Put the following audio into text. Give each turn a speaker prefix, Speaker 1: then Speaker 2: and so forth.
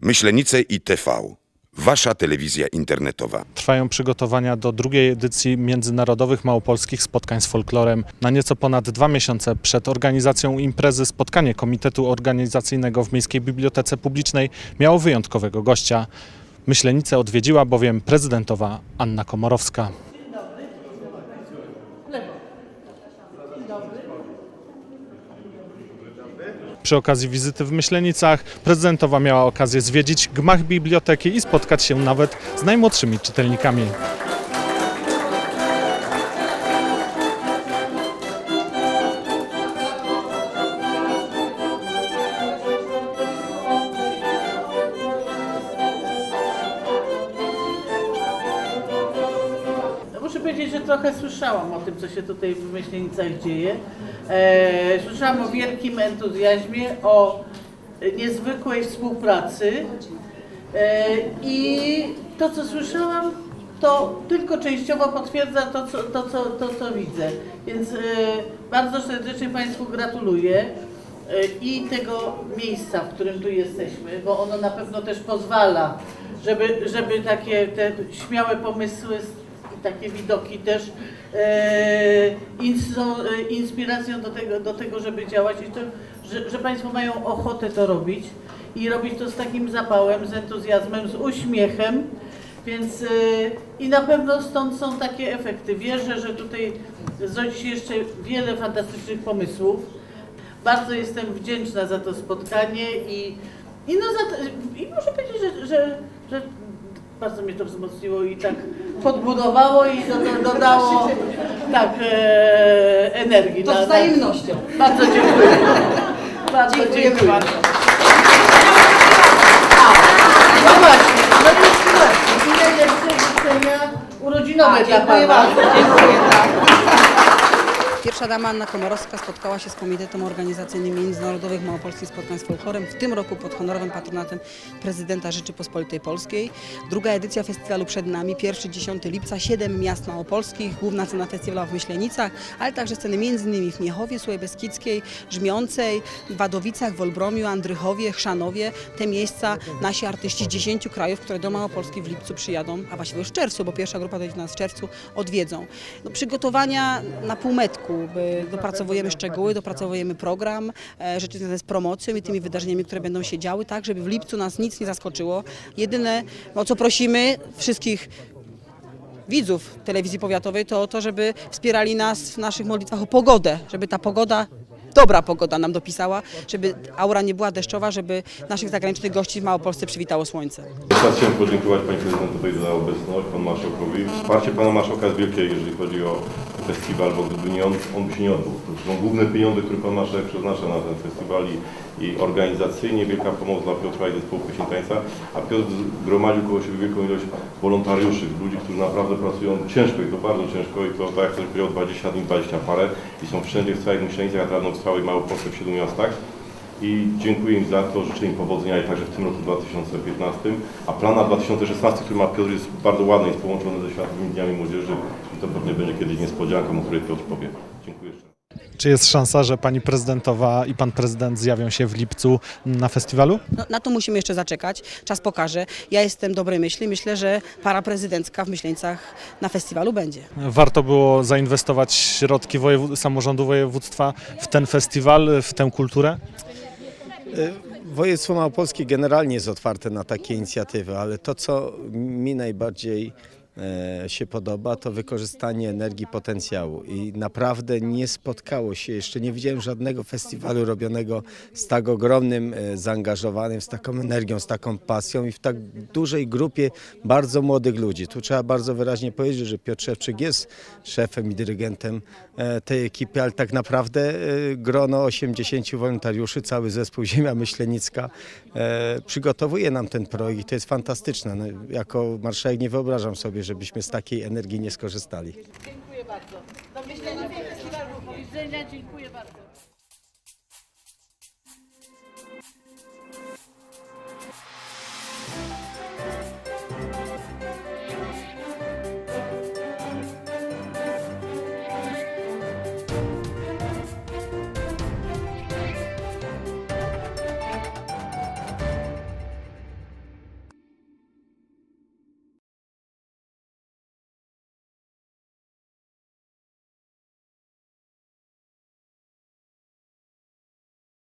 Speaker 1: Myślenice i TV. Wasza telewizja internetowa.
Speaker 2: Trwają przygotowania do drugiej edycji Międzynarodowych Małopolskich Spotkań z Folklorem. Na nieco ponad dwa miesiące przed organizacją imprezy spotkanie Komitetu Organizacyjnego w Miejskiej Bibliotece Publicznej miało wyjątkowego gościa. Myślenice odwiedziła bowiem prezydentowa Anna Komorowska. Przy okazji wizyty w Myślenicach prezydentowa miała okazję zwiedzić gmach biblioteki i spotkać się nawet z najmłodszymi czytelnikami.
Speaker 3: Powiedzieć, że trochę słyszałam o tym, co się tutaj w Myślenicach dzieje. E, słyszałam o wielkim entuzjazmie, o niezwykłej współpracy e, i to, co słyszałam, to tylko częściowo potwierdza to, co, to, co, to, co widzę. Więc e, bardzo serdecznie Państwu gratuluję e, i tego miejsca, w którym tu jesteśmy, bo ono na pewno też pozwala, żeby, żeby takie te śmiałe pomysły takie widoki też e, są e, inspiracją do tego, do tego, żeby działać i to, że, że Państwo mają ochotę to robić i robić to z takim zapałem, z entuzjazmem, z uśmiechem. Więc e, i na pewno stąd są takie efekty. Wierzę, że tutaj zrodzi się jeszcze wiele fantastycznych pomysłów. Bardzo jestem wdzięczna za to spotkanie i, i, no za to, i muszę powiedzieć, że, że, że bardzo mnie to wzmocniło i tak podbudowało i do, do, dodało tak, e, energii.
Speaker 4: To z wzajemnością.
Speaker 3: Bardzo dziękuję. Bardzo dziękuję.
Speaker 4: bardzo.
Speaker 3: No właśnie, no i właśnie, życzenia urodzinowe dla
Speaker 4: Dziękuję
Speaker 3: Pana.
Speaker 4: bardzo. Dziękuję. Pierwsza dama Anna Komorowska spotkała się z Komitetem Organizacyjnym Międzynarodowych Małopolskich Spotkań z Folklorem, w tym roku pod honorowym patronatem prezydenta Rzeczypospolitej Polskiej. Druga edycja festiwalu przed nami, 1-10 lipca, 7 miast małopolskich, główna cena festiwalu w Myślenicach, ale także sceny m.in. w Miechowie, Służbie Beskidzkiej, Żmiącej, Wadowicach, Wolbromiu, Andrychowie, Chrzanowie. Te miejsca nasi artyści z 10 krajów, które do Małopolski w lipcu przyjadą, a właściwie już w czerwcu, bo pierwsza grupa dojdzie do nas w czerwcu, odwiedzą. No, przygotowania na półmetku, by dopracowujemy szczegóły, dopracowujemy program, e, rzeczy związane z promocją i tymi wydarzeniami, które będą się działy, tak żeby w lipcu nas nic nie zaskoczyło. Jedyne, o co prosimy wszystkich widzów telewizji powiatowej, to o to, żeby wspierali nas w naszych modlitwach o pogodę, żeby ta pogoda, dobra pogoda nam dopisała, żeby aura nie była deszczowa, żeby naszych zagranicznych gości w Małopolsce przywitało słońce.
Speaker 5: Raz chciałem podziękować Panie Prezydentowi za obecność, Panu Marszałkowi. Wsparcie Pana Marszałka jest wielkie, jeżeli chodzi o festiwal, bo gdyby nie on, on by się nie odbył. To są główne pieniądze, które Pan Marszałek przeznacza na ten festiwal i, i organizacyjnie wielka pomoc dla Piotra i zespołu Pieśń Tańca, a Piotr zgromadził koło siebie wielką ilość wolontariuszy, ludzi, którzy naprawdę pracują ciężko i to bardzo ciężko i to tak jak ktoś powiedział 20 dni, 20 parę i są wszędzie w całych Myślenicach, a teraz w całej Małopolsce w 7 miastach i dziękuję im za to, życzę im powodzenia i także w tym roku 2015. A plan na 2016, który ma Piotr jest bardzo ładny, jest połączony ze Światowymi Dniami Młodzieży i to pewnie będzie kiedyś niespodzianką, o której Piotr powie. Dziękuję jeszcze.
Speaker 2: Czy jest szansa, że pani prezydentowa i pan prezydent zjawią się w lipcu na festiwalu?
Speaker 4: No, na to musimy jeszcze zaczekać, czas pokaże. Ja jestem dobrej myśli, myślę, że para prezydencka w Myśleńcach na festiwalu będzie.
Speaker 2: Warto było zainwestować środki wojewód- samorządu województwa w ten festiwal, w tę kulturę?
Speaker 6: Województwo Małopolskie generalnie jest otwarte na takie inicjatywy, ale to, co mi najbardziej się podoba, to wykorzystanie energii potencjału. I naprawdę nie spotkało się, jeszcze nie widziałem żadnego festiwalu robionego z tak ogromnym e, zaangażowaniem, z taką energią, z taką pasją i w tak dużej grupie bardzo młodych ludzi. Tu trzeba bardzo wyraźnie powiedzieć, że Piotr Szewczyk jest szefem i dyrygentem e, tej ekipy, ale tak naprawdę e, grono 80 wolontariuszy, cały zespół Ziemia Myślenicka e, przygotowuje nam ten projekt i to jest fantastyczne. No, jako marszałek nie wyobrażam sobie, żebyśmy z takiej energii nie skorzystali.
Speaker 3: Dziękuję bardzo. Do myślenia. Do widzenia. Dziękuję bardzo.